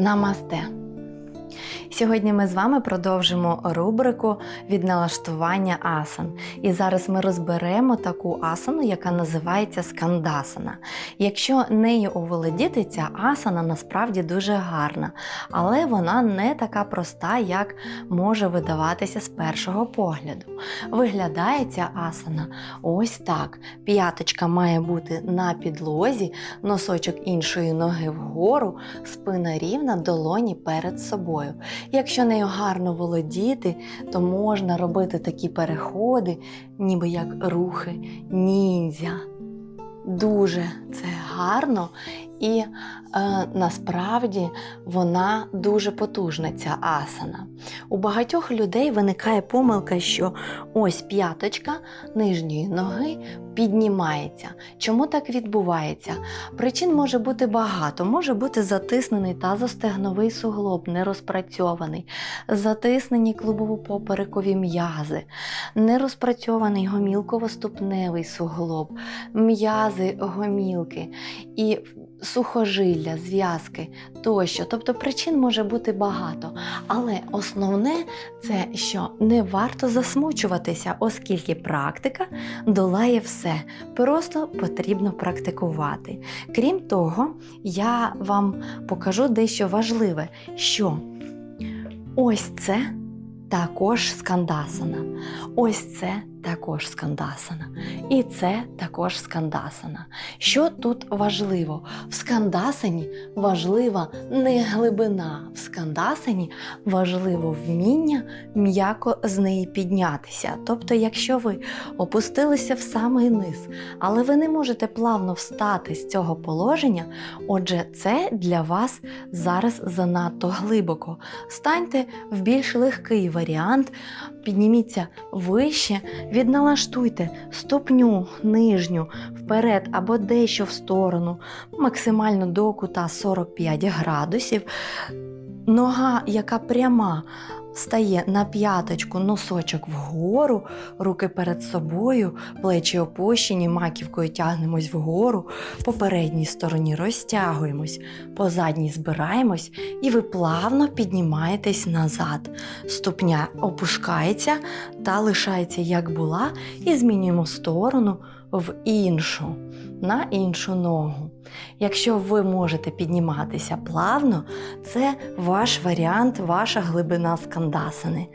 Намасте! Сьогодні ми з вами продовжимо рубрику від налаштування асан. І зараз ми розберемо таку асану, яка називається скандасана. Якщо нею оволодіти, ця асана насправді дуже гарна, але вона не така проста, як може видаватися з першого погляду. Виглядає ця асана ось так. П'яточка має бути на підлозі, носочок іншої ноги вгору, спина рівна, долоні перед собою. Якщо нею гарно володіти, то можна робити такі переходи, ніби як рухи ніндзя. Дуже це гарно і е, насправді вона дуже потужна, ця асана. У багатьох людей виникає помилка, що ось п'яточка нижньої ноги піднімається. Чому так відбувається? Причин може бути багато. Може бути затиснений тазостегновий суглоб, не розпрацьований, затиснені клубово-поперекові м'язи, не розпрацьований гомілково-ступневий суглоб, м'язи гомілки і сухожилля, зв'язки тощо. Тобто причин може бути багато. Але основне це, що не варто засмучуватися, оскільки практика долає все. Просто потрібно практикувати. Крім того, я вам покажу дещо важливе, що ось це також скандасана. Ось це також скандасана. І це також скандасана. Що тут важливо? В скандасані важлива не глибина, в скандасані важливо вміння м'яко з неї піднятися. Тобто, якщо ви опустилися в самий низ, але ви не можете плавно встати з цього положення, отже, це для вас зараз занадто глибоко. Станьте в більш легкий варіант, підніміться вище, відналаштуйте ступню нижню вперед або дещо в сторону, максимально до кута 45 градусів. Нога, яка пряма, стає на п'яточку, носочок вгору, руки перед собою, плечі опущені, маківкою тягнемось вгору, по передній стороні розтягуємось, по задній збираємось, і ви плавно піднімаєтесь назад. Ступня опускається та лишається як була, і змінюємо сторону в іншу, на іншу ногу. Якщо ви можете підніматися плавно, це ваш варіант, ваша глибина скандасани.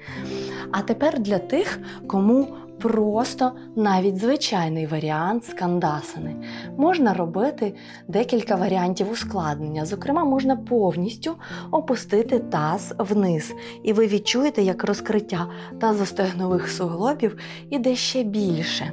А тепер для тих, кому просто навіть звичайний варіант скандасани. Можна робити декілька варіантів ускладнення. Зокрема, можна повністю опустити таз вниз, і ви відчуєте, як розкриття тазостегнових суглобів іде ще більше.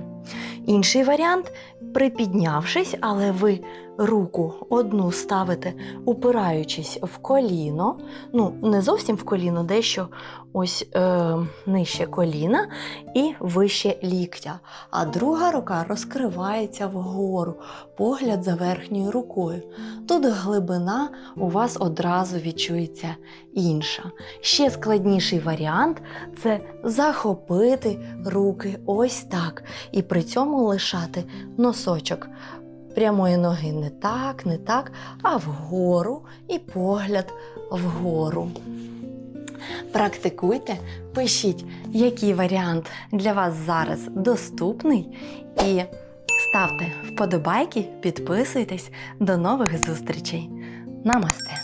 Інший варіант припіднявшись, але ви руку одну ставите, упираючись в коліно, ну не зовсім в коліно, дещо ось е, нижче коліна і вище ліктя. А друга рука розкривається вгору, погляд за верхньою рукою. Тут глибина у вас одразу відчується інша. Ще складніший варіант це захопити руки ось так, і при цьому лишати носочок прямої ноги не так, не так, а вгору і погляд вгору. Практикуйте, пишіть, який варіант для вас зараз доступний, і ставте вподобайки, підписуйтесь. До нових зустрічей. Намасте!